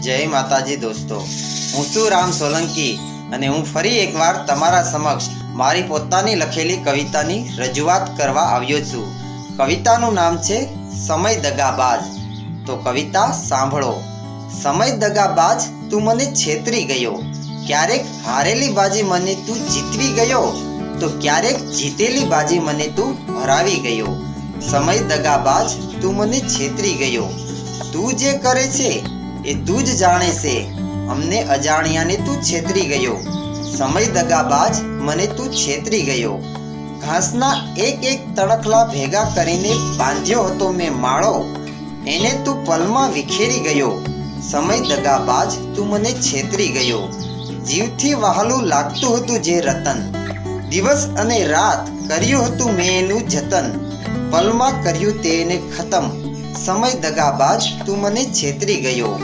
જય માતાજી દોસ્તો. હું છું રામ સોલંકી અને હું ફરી એકવાર તમારા સમક્ષ મારી પોતાની લખેલી કવિતાની રજૂઆત કરવા આવ્યો છું. કવિતાનું નામ છે સમય દગાબાજ. તો કવિતા સાંભળો. સમય દગાબાજ તું મને છેતરી ગયો. ક્યારેક હારેલી બાજી મને તું જીતવી ગયો. તો ક્યારેક જીતેલી બાજી મને તું હરાવી ગયો. સમય દગાબાજ તું મને છેતરી ગયો. તું જે કરે છે એ તું જ જાણે છે. અમને અજાણ્યાને તું છેતરી ગયો. સમય દગાબાજ મને તું છેતરી ગયો. ઘાસના એક એક તણખલા ભેગા કરીને બાંધ્યો હતો મેં માળો. એને તું પલમાં વિખેરી ગયો. સમય દગાબાજ તું મને છેતરી ગયો. જીવથી વહાલું લાગતું હતું જે રતન. દિવસ અને રાત કર્યું હતું મેં એનું જતન. પલમાં કર્યું તેને ખતમ. સમય દગાબાજ તું મને છેતરી ગયો.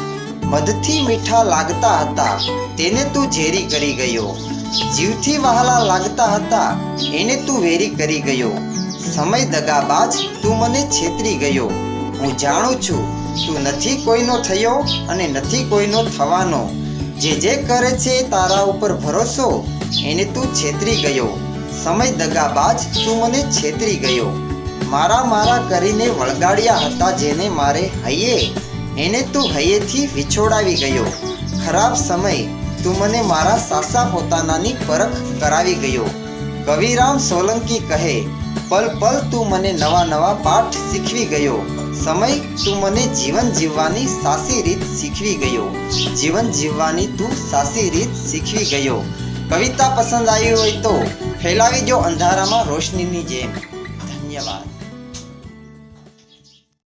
મધથી મીઠા લાગતા હતા, તેને તું ઝેરી કરી ગયો. જીવથી વહાલા લાગતા હતા, એને તું વેરી કરી ગયો. સમય દગાબાજ તું મને છેતરી ગયો. હું જાણું છું, તું નથી કોઈનો થયો અને નથી કોઈનો થવાનો. જે જે કરે છે તારા ઉપર ભરોસો, એને તું છેતરી ગયો. સમય દગાબાજ તું મને છેતરી ગયો. મારા મારા કરીને વળગાડ્યા હતા જેને મારે હૈયે. એને તું હૈયેથી વિછોડાવી ગયો. ખરાબ સમય તું મને મારા સાસા પોતાનાની પરખ કરાવી ગયો. કવિરામ સોલંકી કહે, પલ પલ તું મને નવા નવા પાઠ શીખવી ગયો. સમય તું મને જીવન જીવવાની સાસી રીત શીખવી ગયો. જીવન જીવવાની તું સાસી રીત શીખવી ગયો. કવિતા પસંદ આવી હોય તો ફેલાવી જો અંધારામાં રોશનીની જેમ. 你了。